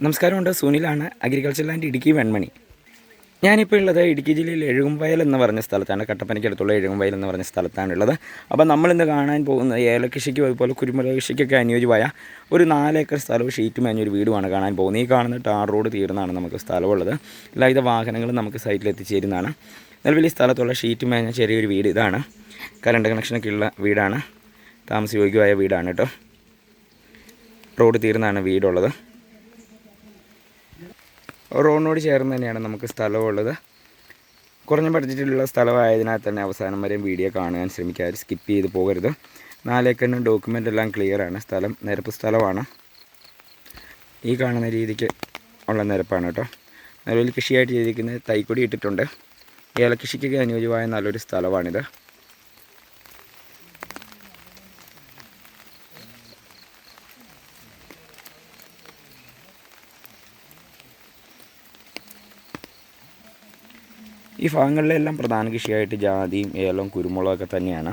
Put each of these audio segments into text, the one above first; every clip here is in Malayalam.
നമസ്കാരമുണ്ട്. സുനിലാണ് അഗ്രികൾച്ചർ ലാൻഡ് ഇടുക്കി വെൺമണി. ഞാനിപ്പോൾ ഉള്ളത് ഇടുക്കി ജില്ലയിൽ എഴുകുംവയൽ എന്ന് പറഞ്ഞ സ്ഥലത്താണ്. കട്ടപ്പനയ്ക്കടുത്തുള്ള എഴുകുംവയൽ എന്ന് പറഞ്ഞ സ്ഥലത്താണുള്ളത് അപ്പോൾ നമ്മളിന്ന് കാണാൻ പോകുന്നത് ഏലകൃഷിക്കും അതുപോലെ കുരുമുളക് കൃഷിക്കൊക്കെ അനുയോജ്യമായ ഒരു നാലേക്കർ സ്ഥലവും ഷീറ്റ് മേഞ്ഞൊരു വീടുമാണ് കാണാൻ പോകുന്നത്. ഈ കാണുന്ന ടാർ റോഡ് തീർന്നാണ് നമുക്ക് സ്ഥലമുള്ളത്. എല്ലാവിധ വാഹനങ്ങളും നമുക്ക് സൈറ്റിൽ എത്തിച്ചേരുന്നതാണ്. നിലവിൽ സ്ഥലത്തുള്ള ഷീറ്റ് മേഞ്ഞ ചെറിയൊരു വീട് ഇതാണ്. കറണ്ട് കണക്ഷനൊക്കെ ഉള്ള വീടാണ്. താമസയോഗ്യമായ വീടാണ് കേട്ടോ. റോഡ് തീർന്നാണ് വീടുള്ളത്. റോഡിനോട് ചേർന്ന് തന്നെയാണ് നമുക്ക് സ്ഥലമുള്ളത്. കുറഞ്ഞ ബഡ്ജറ്റിലുള്ള സ്ഥലമായതിനാൽ തന്നെ അവസാനം വരെയും വീഡിയോ കാണാൻ ശ്രമിക്കാതെ സ്കിപ്പ് ചെയ്ത് പോകരുത്. നാലേക്കറിനും ഡോക്യുമെന്റ് എല്ലാം ക്ലിയറാണ് സ്ഥലം നിരപ്പ് സ്ഥലമാണ്. ഈ കാണുന്ന രീതിക്ക് ഉള്ള നിരപ്പാണ് കേട്ടോ. നിലവിൽ കൃഷിയായിട്ട് ചെയ്തിരിക്കുന്നത് തൈക്കൊടി ഇട്ടിട്ടുണ്ട്. ഏലകൃഷിക്കൊക്കെ അനുയോജ്യമായ നല്ലൊരു സ്ഥലമാണിത്. ഈ ഭാഗങ്ങളിലെല്ലാം പ്രധാന കൃഷിയായിട്ട് ജാതിയും ഏലവും കുരുമുളകൊക്കെ തന്നെയാണ്.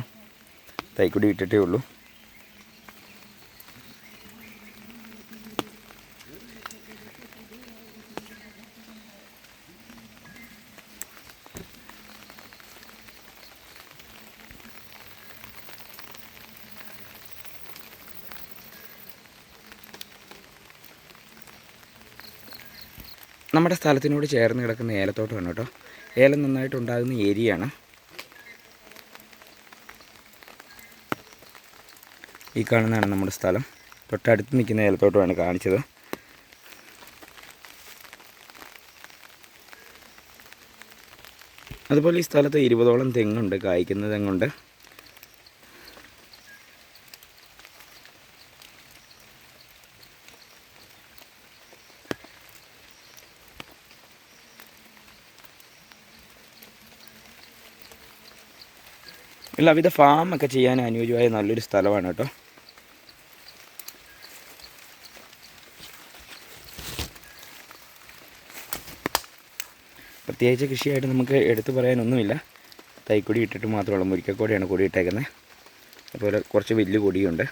തൈക്കുടി ഇട്ടിട്ടേ ഉള്ളൂ. നമ്മുടെ സ്ഥലത്തിനോട് ചേർന്ന് കിടക്കുന്ന ഏലത്തോട്ടമാണ് കേട്ടോ. ഏലം നന്നായിട്ട് ഉണ്ടാകുന്ന ഏരിയയാണ്. ഈ കാണുന്നതാണ് നമ്മുടെ സ്ഥലം. തൊട്ടടുത്ത് നിൽക്കുന്ന ഏലത്തോട്ടമാണ് കാണിച്ചത്. അതുപോലെ ഈ സ്ഥലത്ത് ഇരുപതോളം തെങ്ങുണ്ട് കായ്ക്കുന്ന തെങ്ങുണ്ട്. എല്ലാവിധ ഒക്കെ ചെയ്യാൻ അനുയോജ്യമായ നല്ലൊരു സ്ഥലമാണ് കേട്ടോ. പ്രത്യേകിച്ച് കൃഷിയായിട്ട് നമുക്ക് എടുത്തു പറയാനൊന്നുമില്ല. തൈക്കൊടി ഇട്ടിട്ട് മാത്രമുള്ള മുരിക്കക്കോടിയാണ് കൂടി ഇട്ടേക്കുന്നത്. അതുപോലെ കുറച്ച് വലിയ കൊടിയുണ്ട്.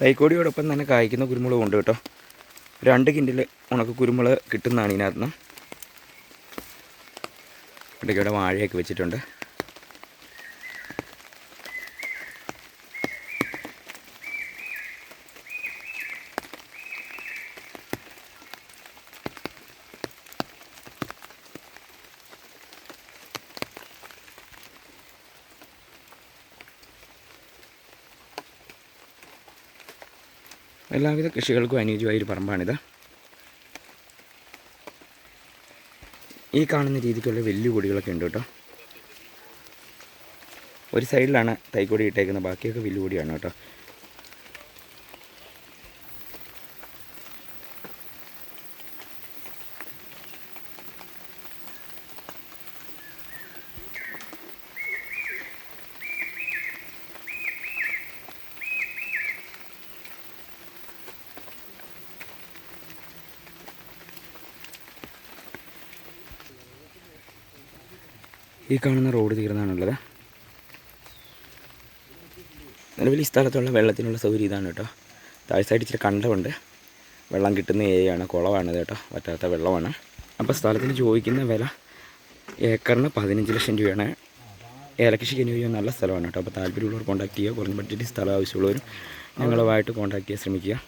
തൈക്കോടിയോടൊപ്പം തന്നെ കായ്ക്കുന്ന കുരുമുളകും ഉണ്ട് കേട്ടോ. രണ്ട് കിൻഡിൽ ഉണക്ക കുരുമുളക് കിട്ടുന്നതാണ് ഇതിനകത്ത് നിന്ന്. ഇവിടെ വാഴയൊക്കെ വെച്ചിട്ടുണ്ട്. എല്ലാവിധ കൃഷികൾക്കും അനുയോജ്യമായ ഒരു പറമ്പാണിത്. ഈ കാണുന്ന രീതിക്കുള്ള വലിയ ഉണ്ട് കേട്ടോ. ഒരു സൈഡിലാണ് തൈക്കൊടി ഇട്ടേക്കുന്നത് ബാക്കിയൊക്കെ വലിയ കൊടിയാണ് കേട്ടോ. ഈ കാണുന്ന റോഡ് തീർന്നാണുള്ളത്. നിലവിൽ ഈ സ്ഥലത്തുള്ള വെള്ളത്തിനുള്ള സൗകര്യം ഇതാണ് കേട്ടോ. താഴെ സൈഡ് ഇച്ചിരി കണ്ടമുണ്ട്. വെള്ളം കിട്ടുന്ന ഏരിയയാണ് കുളമാണ് കേട്ടോ. പറ്റാത്ത വെള്ളമാണ്. അപ്പോൾ സ്ഥലത്തിന് ചോദിക്കുന്ന വില ഏക്കറിന് പതിനഞ്ച് ലക്ഷം രൂപയാണ്. ഏലകൃഷിക്ക് അനുയോജ്യം നല്ല സ്ഥലമാണ് കേട്ടോ. അപ്പോൾ താല്പര്യമുള്ളവർ കോൺടാക്ട് ചെയ്യുക. കുറഞ്ഞ ബഡ്ജറ്റ് സ്ഥലം ആവശ്യമുള്ളവരും ഞങ്ങളുമായിട്ട് കോൺടാക്ട് ചെയ്യാൻ ശ്രമിക്കുക.